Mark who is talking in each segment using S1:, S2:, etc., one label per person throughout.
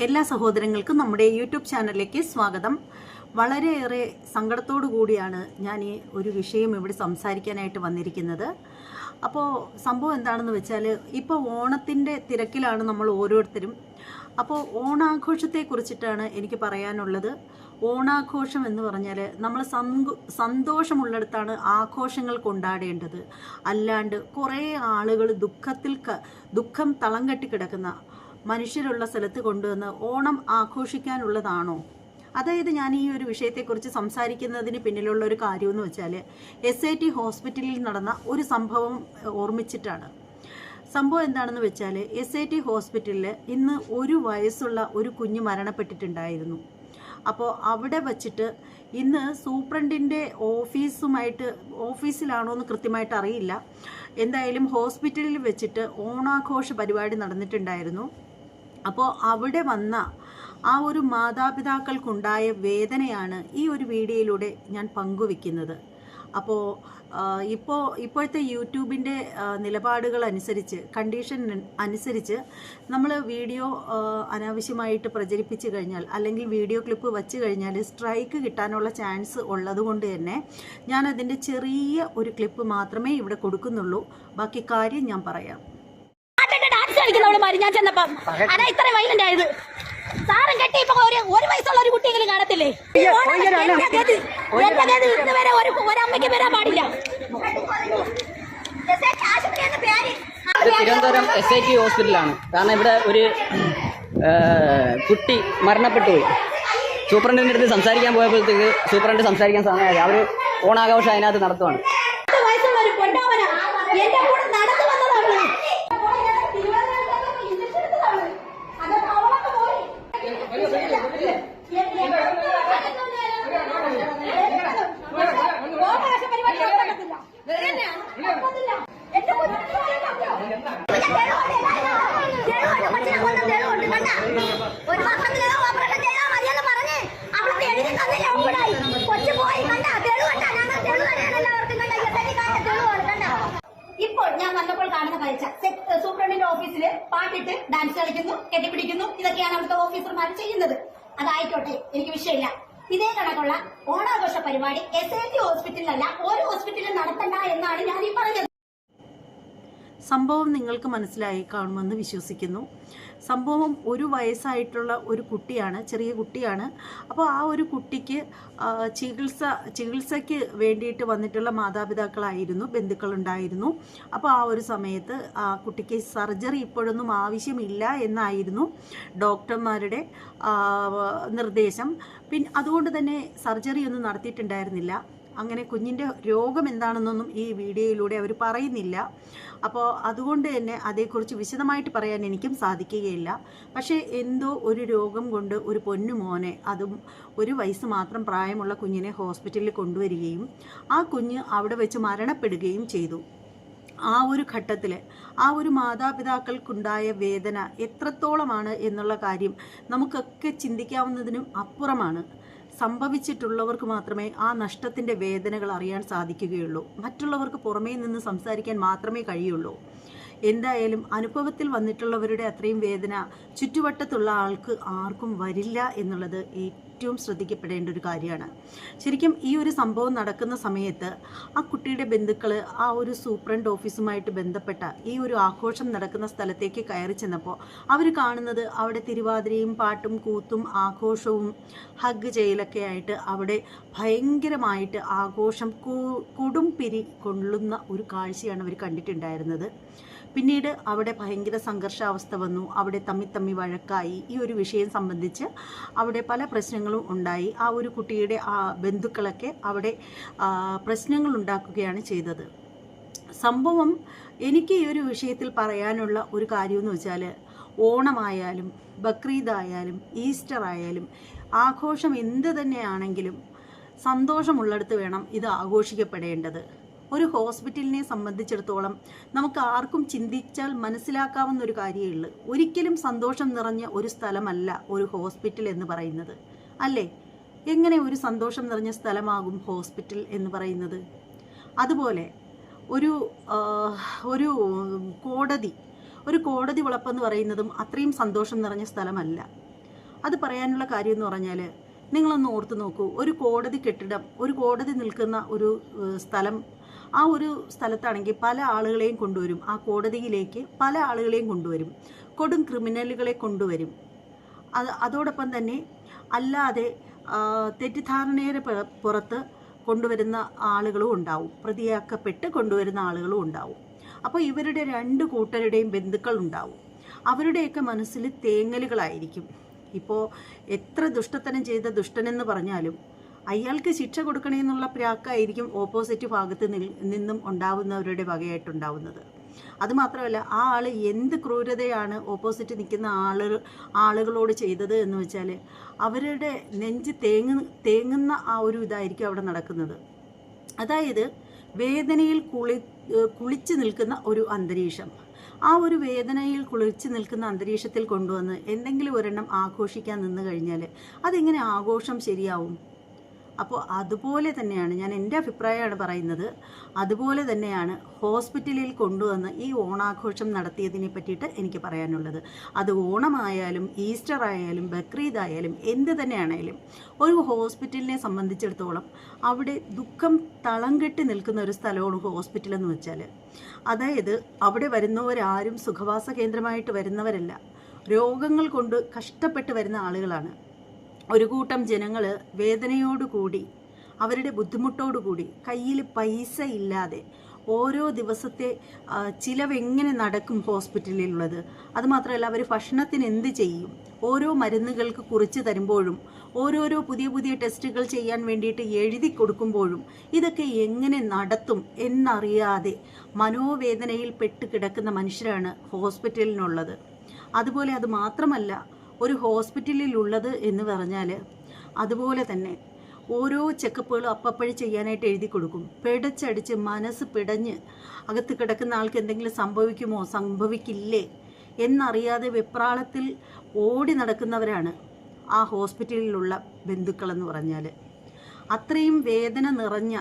S1: എല്ലാ സഹോദരങ്ങൾക്കും നമ്മുടെ യൂട്യൂബ് ചാനലിലേക്ക് സ്വാഗതം. വളരെയേറെ സങ്കടത്തോടു കൂടിയാണ് ഞാൻ ഈ ഒരു വിഷയം ഇവിടെ സംസാരിക്കാനായിട്ട് വന്നിരിക്കുന്നത്. അപ്പോൾ സംഭവം എന്താണെന്ന് വെച്ചാൽ ഇപ്പോൾ ഓണത്തിന്റെ തിരക്കിലാണ് നമ്മൾ ഓരോരുത്തരും. അപ്പോൾ ഓണാഘോഷത്തെക്കുറിച്ചിട്ടാണ് എനിക്ക് പറയാനുള്ളത്. ഓണാഘോഷം എന്ന് പറഞ്ഞാൽ നമ്മൾ സന്തോഷമുള്ളിടത്താണ് ആഘോഷങ്ങൾ കൊണ്ടാടേണ്ടത്. അല്ലാണ്ട് കുറേ ആളുകൾ ദുഃഖത്തിൽ ദുഃഖം തളം കെട്ടി കിടക്കുന്ന മനുഷ്യരുള്ള സ്ഥലത്ത് കൊണ്ടുവന്ന് ഓണം ആഘോഷിക്കാനുള്ളതാണോ? അതായത് ഞാൻ ഈ ഒരു വിഷയത്തെക്കുറിച്ച് സംസാരിക്കുന്നതിന് പിന്നിലുള്ള ഒരു കാര്യമെന്ന് വെച്ചാൽ എസ് ഐ ടി ഹോസ്പിറ്റലിൽ നടന്ന ഒരു സംഭവം ഓർമ്മിച്ചിട്ടാണ്. സംഭവം എന്താണെന്ന് വെച്ചാൽ എസ് ഐ ടി ഹോസ്പിറ്റലിൽ ഇന്ന് ഒരു വയസ്സുള്ള ഒരു കുഞ്ഞ് മരണപ്പെട്ടിട്ടുണ്ടായിരുന്നു. അപ്പോൾ അവിടെ വച്ചിട്ട് ഇന്ന് സൂപ്രണ്ടിന്റെ ഓഫീസുമായിട്ട് ഓഫീസിലാണോ എന്ന് കൃത്യമായിട്ട് അറിയില്ല എന്തായാലും ഹോസ്പിറ്റലിൽ വെച്ചിട്ട് ഓണാഘോഷ പരിപാടി നടന്നിട്ടുണ്ടായിരുന്നു. അപ്പോൾ അവിടെ വന്ന ആ ഒരു മാതാപിതാക്കൾക്കുണ്ടായ വേദനയാണ് ഈ ഒരു വീഡിയോയിലൂടെ ഞാൻ പങ്കുവെക്കുന്നത്. അപ്പോൾ ഇപ്പോൾ ഇപ്പോഴത്തെ യൂട്യൂബിന്റെ നിലപാടുകൾ അനുസരിച്ച് കണ്ടീഷൻ അനുസരിച്ച് നമ്മൾ വീഡിയോ അനാവശ്യമായിട്ട് പ്രചരിപ്പിച്ചു കഴിഞ്ഞാൽ അല്ലെങ്കിൽ വീഡിയോ ക്ലിപ്പ് വച്ച് കഴിഞ്ഞാൽ സ്ട്രൈക്ക് കിട്ടാനുള്ള ചാൻസ് ഉള്ളതുകൊണ്ട് തന്നെ ഞാൻ അതിന്റെ ചെറിയ ഒരു ക്ലിപ്പ് മാത്രമേ ഇവിടെ കൊടുക്കുന്നുള്ളൂ. ബാക്കി കാര്യം ഞാൻ പറയാം.
S2: കളിക്കുന്നവളുമാര് ഞാൻ ചെന്നപ്പം അതാ ഇത്ര വൈലന്റ് ആയത്. സാറും കെട്ടി ഇപ്പൊ ഒരു ഒരു വയസ്സുള്ള ഒരു കുട്ടിയെങ്കിലും കാണത്തില്ലേ? എന്റെ ഗതി എന്റെ ഗതി ഇന്ന് വരെ ഒരു ഒരമ്മയ്ക്ക് വരാൻ പാടില്ല.
S3: തിരുവനന്തപുരം എസ് ഐ ടി ഹോസ്പിറ്റലാണ്. കാരണം ഇവിടെ ഒരു കുട്ടി മരണപ്പെട്ടു പോയി. സൂപ്രണ്ടിന്റെ അടുത്ത് സംസാരിക്കാൻ പോയപ്പോഴത്തേക്ക് സൂപ്രണ്ട് സംസാരിക്കാൻ സമയമായി. അവർ ഓണാഘോഷം അതിനകത്ത് നടത്തുവാണ്.
S2: വയസ്സുള്ള ഒരു പൊന്നോമന എന്റെ കൂടെ നടന്നു വന്നതാണ്
S4: ഒരു വർഷത്തിനകം ഓപ്പറേഷൻ ചെയ്താൽ മതിയെന്ന് പറഞ്ഞ് അവൾക്ക് എഴുതി തന്നില്ല ഊടായി കൊച്ചു പോയി കണ്ട തെളിവ് കണ്ട ഞങ്ങൾ തെളിവ് തന്നെയാണ് എല്ലാവർക്കും കണ്ട ഇയത്തനിക്കായ തെളിവാണ് കണ്ട
S2: ഇപ്പോൾ ഞാൻ സെ- സൂപ്രണ്ടിന്റെ ഓഫീസിൽ പാട്ടിട്ട് ഡാൻസ് കളിക്കുന്നു കെട്ടിപ്പിടിക്കുന്നു. ഇതൊക്കെയാണ് അവിടുത്തെ ഓഫീസർമാർ ചെയ്യുന്നത്. അതായിക്കോട്ടെ എനിക്ക് വിഷയമില്ല. ഇതേ കണക്കുള്ള ഓണാഘോഷ പരിപാടി എസ് എൽ ടി ഹോസ്പിറ്റലിലല്ല ഒരു ഹോസ്പിറ്റലിൽ നടത്തണ്ട എന്നാണ് ഞാൻ ഈ
S1: സംഭവം നിങ്ങൾക്ക് മനസ്സിലായി കാണുമെന്ന് വിശ്വസിക്കുന്നു. സംഭവം ഒരു വയസ്സായിട്ടുള്ള ഒരു കുട്ടിയാണ് ചെറിയ കുട്ടിയാണ്. അപ്പോൾ ആ ഒരു കുട്ടിക്ക് ചികിത്സ ചികിത്സയ്ക്ക് വേണ്ടിയിട്ട് വന്നിട്ടുള്ള മാതാപിതാക്കളായിരുന്നു ബന്ധുക്കളുണ്ടായിരുന്നു. അപ്പോൾ ആ ഒരു സമയത്ത് ആ കുട്ടിക്ക് സർജറി ഇപ്പോഴൊന്നും ആവശ്യമില്ല എന്നായിരുന്നു ഡോക്ടർമാരുടെ നിർദ്ദേശം. പിന്നെ അതുകൊണ്ട് തന്നെ സർജറി ഒന്നും നടത്തിയിട്ടുണ്ടായിരുന്നില്ല. അങ്ങനെ കുഞ്ഞിന്റെ രോഗം എന്താണെന്നൊന്നും ഈ വീഡിയോയിലൂടെ അവർ പറയുന്നില്ല. അപ്പോൾ അതുകൊണ്ട് തന്നെ അതേക്കുറിച്ച് വിശദമായിട്ട് പറയാൻ എനിക്കും സാധിക്കുകയില്ല. പക്ഷേ എന്തോ ഒരു രോഗം കൊണ്ട് ഒരു പൊന്നു മോനെ അതും ഒരു വയസ്സ് മാത്രം പ്രായമുള്ള കുഞ്ഞിനെ ഹോസ്പിറ്റലിൽ കൊണ്ടുവരികയും ആ കുഞ്ഞ് അവിടെ വെച്ച് മരണപ്പെടുകയും ചെയ്തു. ആ ഒരു ഘട്ടത്തിൽ ആ ഒരു മാതാപിതാക്കൾക്കുണ്ടായ വേദന എത്രത്തോളമാണ് എന്നുള്ള കാര്യം നമുക്കൊക്കെ ചിന്തിക്കാവുന്നതിനും അപ്പുറമാണ്. സംഭവിച്ചിട്ടുള്ളവർക്ക് മാത്രമേ ആ നഷ്ടത്തിന്റെ വേദനകൾ അറിയാൻ സാധിക്കുകയുള്ളൂ. മറ്റുള്ളവർക്ക് പുറമേ നിന്ന് സംസാരിക്കാൻ മാത്രമേ കഴിയുള്ളൂ. എന്തായാലും അനുഭവത്തിൽ വന്നിട്ടുള്ളവരുടെ അത്രയും വേദന ചുറ്റുവട്ടത്തുള്ള ആൾക്ക് ആർക്കും വരില്ല എന്നുള്ളത് ഏറ്റവും ശ്രദ്ധിക്കപ്പെടേണ്ട ഒരു കാര്യമാണ്. ശരിക്കും ഈ ഒരു സംഭവം നടക്കുന്ന സമയത്ത് ആ കുട്ടിയുടെ ബന്ധുക്കൾ ആ ഒരു സൂപ്രണ്ട് ഓഫീസുമായിട്ട് ബന്ധപ്പെട്ട ഈ ഒരു ആഘോഷം നടക്കുന്ന സ്ഥലത്തേക്ക് കയറി ചെന്നപ്പോൾ അവർ കാണുന്നത് അവിടെ തിരുവാതിരയും പാട്ടും കൂത്തും ആഘോഷവും ഹഗ് ചെയ്യലൊക്കെ ആയിട്ട് അവിടെ ഭയങ്കരമായിട്ട് ആഘോഷം കൊടും പിരി കൊള്ളുന്ന ഒരു കാഴ്ചയാണ് അവർ കണ്ടിട്ടുണ്ടായിരുന്നത്. പിന്നീട് അവിടെ ഭയങ്കര സംഘർഷാവസ്ഥ വന്നു. അവിടെ തമ്മി തമ്മി വഴക്കായി. ഈ ഒരു വിഷയം സംബന്ധിച്ച് അവിടെ പല പ്രശ്നങ്ങളും ഉണ്ടായി. ആ ഒരു കുട്ടിയുടെ ആ ബന്ധുക്കളൊക്കെ അവിടെ പ്രശ്നങ്ങൾ ഉണ്ടാക്കുകയാണ് ചെയ്തത്. സംഭവം എനിക്ക് ഈ ഒരു വിഷയത്തിൽ പറയാനുള്ള ഒരു കാര്യമെന്ന് വെച്ചാൽ ഓണമായാലും ബക്രീദ് ആയാലും ഈസ്റ്റർ ആയാലും ആഘോഷം എന്ത് തന്നെയാണെങ്കിലും സന്തോഷമുള്ളിടത്ത് വേണം ഇത് ആഘോഷിക്കപ്പെടേണ്ടത്. ഒരു ഹോസ്പിറ്റലിനെ സംബന്ധിച്ചിടത്തോളം നമുക്ക് ആർക്കും ചിന്തിച്ചാൽ മനസ്സിലാക്കാവുന്ന ഒരു കാര്യമേ ഉള്ളൂ. ഒരിക്കലും സന്തോഷം നിറഞ്ഞ ഒരു സ്ഥലമല്ല ഒരു ഹോസ്പിറ്റൽ എന്ന് പറയുന്നത്. അല്ലേ? എങ്ങനെ ഒരു സന്തോഷം നിറഞ്ഞ സ്ഥലമാകും ഹോസ്പിറ്റൽ എന്ന് പറയുന്നത്? അതുപോലെ ഒരു ഒരു കോടതി ഒരു കോടതി വളപ്പെന്ന് പറയുന്നതും അത്രയും സന്തോഷം നിറഞ്ഞ സ്ഥലമല്ല. അത് പറയാനുള്ള കാര്യം എന്ന് പറഞ്ഞാൽ നിങ്ങളൊന്ന് ഓർത്ത് നോക്കൂ. ഒരു കോടതി കെട്ടിടം ഒരു കോടതി നിൽക്കുന്ന ഒരു സ്ഥലം ആ ഒരു സ്ഥലത്താണെങ്കിൽ പല ആളുകളെയും കൊണ്ടുവരും. ആ കോടതിയിലേക്ക് പല ആളുകളെയും കൊണ്ടുവരും. കൊടും ക്രിമിനലുകളെ കൊണ്ടുവരും. അത് അതോടൊപ്പം തന്നെ അല്ലാതെ തെറ്റിദ്ധാരണയുടെ പുറത്ത് കൊണ്ടുവരുന്ന ആളുകളും ഉണ്ടാവും. പ്രതിയാക്കപ്പെട്ട് കൊണ്ടുവരുന്ന ആളുകളും ഉണ്ടാവും. അപ്പോൾ ഇവരുടെ രണ്ട് കൂട്ടരുടെയും ബന്ധുക്കൾ ഉണ്ടാവും. അവരുടെയൊക്കെ മനസ്സിൽ തേങ്ങലുകളായിരിക്കും. ഇപ്പോൾ എത്ര ദുഷ്ടത്തനം ചെയ്ത ദുഷ്ടനെന്ന് പറഞ്ഞാലും അയാൾക്ക് ശിക്ഷ കൊടുക്കണമെന്നുള്ള പ്രാക്കായിരിക്കും ഓപ്പോസിറ്റ് ഭാഗത്ത് നിന്നും ഉണ്ടാവുന്നവരുടെ വകയായിട്ടുണ്ടാവുന്നത്. അതുമാത്രമല്ല ആ ആൾ എന്ത് ക്രൂരതയാണ് ഓപ്പോസിറ്റ് നിൽക്കുന്ന ആളുകൾ ആളുകളോട് ചെയ്തത് എന്ന് വെച്ചാൽ അവരുടെ നെഞ്ച് തേങ്ങ തേങ്ങുന്ന ആ ഒരു ഇതായിരിക്കും അവിടെ നടക്കുന്നത്. അതായത് വേദനയിൽ കുളി കുളിച്ച് നിൽക്കുന്ന ഒരു അന്തരീക്ഷം. ആ ഒരു വേദനയിൽ കുളിച്ച് നിൽക്കുന്ന അന്തരീക്ഷത്തിൽ കൊണ്ടുവന്ന് എന്തെങ്കിലും ഒരെണ്ണം ആഘോഷിക്കാൻ നിന്ന് കഴിഞ്ഞാൽ അതെങ്ങനെ ആഘോഷം ശരിയാവും? അപ്പോൾ അതുപോലെ തന്നെയാണ് ഞാൻ എന്റെ അഭിപ്രായമാണ് പറയുന്നത്. അതുപോലെ തന്നെയാണ് ഹോസ്പിറ്റലിൽ കൊണ്ടുവന്ന് ഈ ഓണാഘോഷം നടത്തിയതിനെ പറ്റിയിട്ട് എനിക്ക് പറയാനുള്ളത്. അത് ഓണമായാലും ഈസ്റ്റർ ആയാലും ബക്രീദ് ആയാലും എന്ത് തന്നെയാണേലും ഒരു ഹോസ്പിറ്റലിനെ സംബന്ധിച്ചിടത്തോളം അവിടെ ദുഃഖം തളം കെട്ടി നിൽക്കുന്ന ഒരു സ്ഥലമാണ് ഹോസ്പിറ്റൽ എന്ന് വെച്ചാൽ. അതായത് അവിടെ വരുന്നവരാരും സുഖവാസ കേന്ദ്രമായിട്ട് വരുന്നവരല്ല. രോഗങ്ങൾ കൊണ്ട് കഷ്ടപ്പെട്ട് വരുന്ന ആളുകളാണ്. ഒരു കൂട്ടം ജനങ്ങൾ വേദനയോടുകൂടി അവരുടെ ബുദ്ധിമുട്ടോടുകൂടി കയ്യിൽ പൈസ ഇല്ലാതെ ഓരോ ദിവസത്തെ ചിലവെങ്ങനെ നടക്കും ഹോസ്പിറ്റലിലുള്ളത്? അതുമാത്രമല്ല അവർ ഭക്ഷണത്തിന് എന്ത് ചെയ്യും? ഓരോ മരുന്നുകൾക്ക് കുറിച്ച് തരുമ്പോഴും ഓരോരോ പുതിയ പുതിയ ടെസ്റ്റുകൾ ചെയ്യാൻ വേണ്ടിയിട്ട് എഴുതി കൊടുക്കുമ്പോഴും ഇതൊക്കെ എങ്ങനെ നടത്തും എന്നറിയാതെ മനോവേദനയിൽ പെട്ട് കിടക്കുന്ന മനുഷ്യരാണ് ഹോസ്പിറ്റലിനുള്ളത്. അതുപോലെ അത് മാത്രമല്ല ഒരു ഹോസ്പിറ്റലിലുള്ളത് എന്ന് പറഞ്ഞാൽ അതുപോലെ തന്നെ ഓരോ ചെക്കപ്പുകളും അപ്പപ്പോഴും ചെയ്യാനായിട്ട് എഴുതി കൊടുക്കും. പിടച്ചടിച്ച് മനസ്സ് പിടഞ്ഞ് അകത്ത് കിടക്കുന്ന ആൾക്ക് എന്തെങ്കിലും സംഭവിക്കുമോ? സംഭവിക്കില്ലേ? എന്നറിയാതെ വെപ്രാളത്തിൽ ഓടി നടക്കുന്നവരാണ് ആ ഹോസ്പിറ്റലിലുള്ള ബന്ധുക്കളെന്ന് പറഞ്ഞാൽ അത്രയും വേദന നിറഞ്ഞ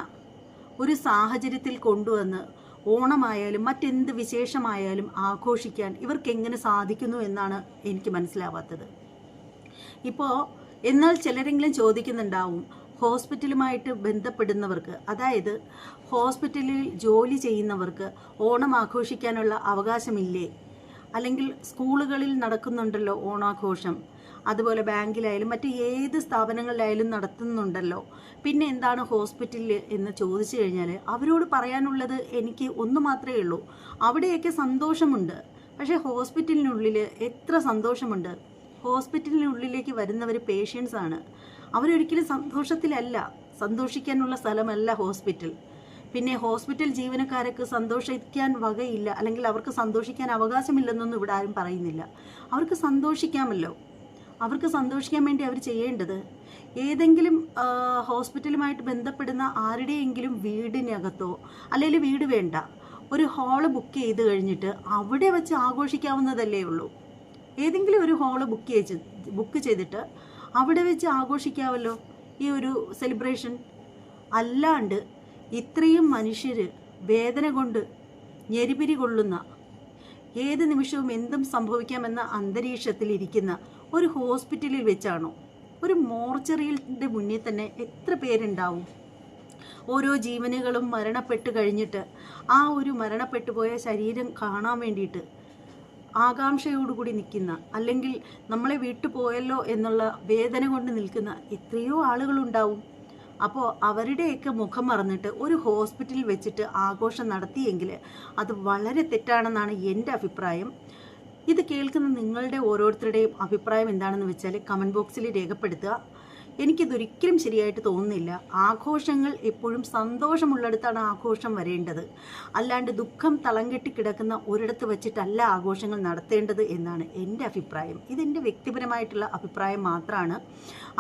S1: ഒരു സാഹചര്യത്തിൽ കൊണ്ടുവന്ന് ഓണമായാലും മറ്റെന്ത് വിശേഷമായാലും ആഘോഷിക്കാൻ ഇവർക്ക് എങ്ങനെ സാധിക്കുന്നു എന്നാണ് എനിക്ക് മനസ്സിലാവാത്തത്. ഇപ്പോൾ എന്നാൽ ചിലരെങ്കിലും ചോദിക്കുന്നുണ്ടാവും ഹോസ്പിറ്റലുമായിട്ട് ബന്ധപ്പെടുന്നവർക്ക് അതായത് ഹോസ്പിറ്റലിൽ ജോലി ചെയ്യുന്നവർക്ക് ഓണം ആഘോഷിക്കാനുള്ള അവകാശമില്ലേ? അല്ലെങ്കിൽ സ്കൂളുകളിൽ നടക്കുന്നുണ്ടല്ലോ ഓണാഘോഷം. അതുപോലെ ബാങ്കിലായാലും മറ്റ് ഏത് സ്ഥാപനങ്ങളിലായാലും നടത്തുന്നുണ്ടല്ലോ. പിന്നെ എന്താണ് ഹോസ്പിറ്റലിൽ എന്ന് ചോദിച്ചു കഴിഞ്ഞാൽ അവരോട് പറയാനുള്ളത് എനിക്ക് ഒന്ന് മാത്രമേ ഉള്ളൂ. അവിടെയൊക്കെ സന്തോഷമുണ്ട്. പക്ഷേ ഹോസ്പിറ്റലിനുള്ളിൽ എത്ര സന്തോഷമുണ്ട്. ഹോസ്പിറ്റലിനുള്ളിലേക്ക് വരുന്നവർ പേഷ്യൻസ് ആണ്. അവരൊരിക്കലും സന്തോഷത്തിലല്ല. സന്തോഷിക്കാനുള്ള സ്ഥലമല്ല ഹോസ്പിറ്റൽ. പിന്നെ ഹോസ്പിറ്റൽ ജീവനക്കാർക്ക് സന്തോഷിക്കാൻ വകയില്ല. അല്ലെങ്കിൽ അവർക്ക് സന്തോഷിക്കാൻ അവകാശമില്ലെന്നൊന്നും ഇവിടെ ആരും പറയുന്നില്ല. അവർക്ക് സന്തോഷിക്കാമല്ലോ. അവർക്ക് സന്തോഷിക്കാൻ വേണ്ടി അവർ ചെയ്യേണ്ടത്? ഏതെങ്കിലും ഹോസ്പിറ്റലുമായിട്ട് ബന്ധപ്പെടുന്ന ആരുടെയെങ്കിലും വീടിനകത്തോ അല്ലെങ്കിൽ വീട് വേണ്ട ഒരു ഹാൾ ബുക്ക് ചെയ്ത് കഴിഞ്ഞിട്ട് അവിടെ വെച്ച് ആഘോഷിക്കാവുന്നതല്ലേ ഉള്ളൂ? ഏതെങ്കിലും ഒരു ഹാൾ ബുക്ക് ചെയ്ത് ബുക്ക് ചെയ്തിട്ട് അവിടെ വെച്ച് ആഘോഷിക്കാമല്ലോ ഈ ഒരു സെലിബ്രേഷൻ? അല്ലാണ്ട് ഇത്രയും മനുഷ്യർ വേദന കൊണ്ട് ഞെരിപിരി കൊള്ളുന്ന ഏത് നിമിഷവും എന്തും സംഭവിക്കാമെന്ന അന്തരീക്ഷത്തിലിരിക്കുന്ന ഒരു ഹോസ്പിറ്റലിൽ വെച്ചാണോ? ഒരു മോർച്ചറിയുടെ മുന്നിൽ തന്നെ എത്ര പേരുണ്ടാവും? ഓരോ ജീവനുകളും മരണപ്പെട്ട് കഴിഞ്ഞിട്ട് ആ ഒരു മരണപ്പെട്ടു പോയ ശരീരം കാണാൻ വേണ്ടിയിട്ട് ആകാംക്ഷയോടുകൂടി നിൽക്കുന്ന അല്ലെങ്കിൽ നമ്മളെ വിട്ടു പോയല്ലോ എന്നുള്ള വേദന കൊണ്ട് നിൽക്കുന്ന എത്രയോ ആളുകളുണ്ടാവും. അപ്പോൾ അവരുടെയൊക്കെ മുഖം മറന്നിട്ട് ഒരു ഹോസ്പിറ്റലിൽ വെച്ചിട്ട് ആഘോഷം നടത്തിയെങ്കിൽ അത് വളരെ തെറ്റാണെന്നാണ് എന്റെ അഭിപ്രായം. ഇത് കേൾക്കുന്ന നിങ്ങളുടെ ഓരോരുത്തരുടെയും അഭിപ്രായം എന്താണെന്ന് വെച്ചാൽ കമന്റ് ബോക്സിൽ രേഖപ്പെടുത്തുക. എനിക്കിതൊരിക്കലും ശരിയായിട്ട് തോന്നുന്നില്ല. ആഘോഷങ്ങൾ എപ്പോഴും സന്തോഷമുള്ളിടത്താണ് ആഘോഷം വരേണ്ടത്. അല്ലാണ്ട് ദുഃഖം തളം കെട്ടി കിടക്കുന്ന ഒരിടത്ത് വെച്ചിട്ടല്ല ആഘോഷങ്ങൾ നടത്തേണ്ടത് എന്നാണ് എന്റെ അഭിപ്രായം. ഇതെന്റെ വ്യക്തിപരമായിട്ടുള്ള അഭിപ്രായം മാത്രമാണ്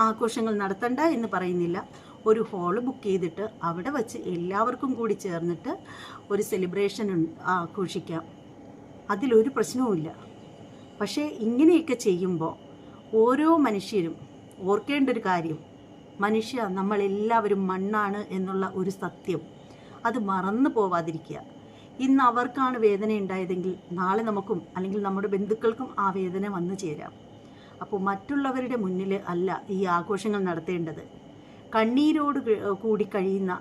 S1: ആഘോഷങ്ങൾ നടത്തണ്ട എന്ന് പറയുന്നില്ല. ഒരു ഹോൾ ബുക്ക് ചെയ്തിട്ട് അവിടെ വച്ച് എല്ലാവർക്കും കൂടി ചേർന്നിട്ട് ഒരു സെലിബ്രേഷൻ ആഘോഷിക്കാം. അതിലൊരു പ്രശ്നവുമില്ല. പക്ഷേ ഇങ്ങനെയൊക്കെ ചെയ്യുമ്പോൾ ഓരോ മനുഷ്യരും ഓർക്കേണ്ട ഒരു കാര്യം മനുഷ്യ നമ്മളെല്ലാവരും മണ്ണാണ് എന്നുള്ള ഒരു സത്യം. അത് മറന്നു പോവാതിരിക്കുക. ഇന്ന് അവർക്കാണ് വേദന ഉണ്ടായതെങ്കിൽ നാളെ നമുക്കും അല്ലെങ്കിൽ നമ്മുടെ ബന്ധുക്കൾക്കും ആ വേദന വന്നു ചേരാം. അപ്പോൾ മറ്റുള്ളവരുടെ മുന്നിൽ അല്ല ഈ ആഘോഷങ്ങൾ നടത്തേണ്ടത്. കണ്ണീരോട് കൂടി കഴിയുന്ന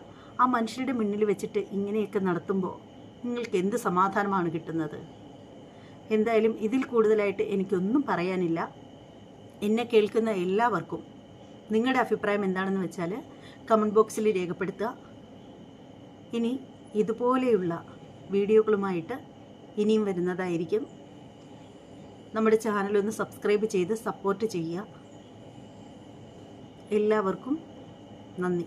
S1: ആ മനുഷ്യരുടെ മുന്നിൽ വെച്ചിട്ട് ഇങ്ങനെയൊക്കെ നടത്തുമ്പോൾ നിങ്ങൾക്ക് എന്ത് സമാധാനമാണ് കിട്ടുന്നത്? എന്തായാലും ഇതിൽ കൂടുതലായിട്ട് എനിക്കൊന്നും പറയാനില്ല. എന്നെ കേൾക്കുന്ന എല്ലാവർക്കും നിങ്ങളുടെ അഭിപ്രായം എന്താണെന്ന് വെച്ചാൽ കമന്റ് ബോക്സിൽ രേഖപ്പെടുത്തുക. ഇനി ഇതുപോലെയുള്ള വീഡിയോകളുമായിട്ട് ഇനിയും വരുന്നതായിരിക്കും. നമ്മുടെ ചാനലൊന്ന് സബ്സ്ക്രൈബ് ചെയ്ത് സപ്പോർട്ട് ചെയ്യുക. എല്ലാവർക്കും നന്ദി.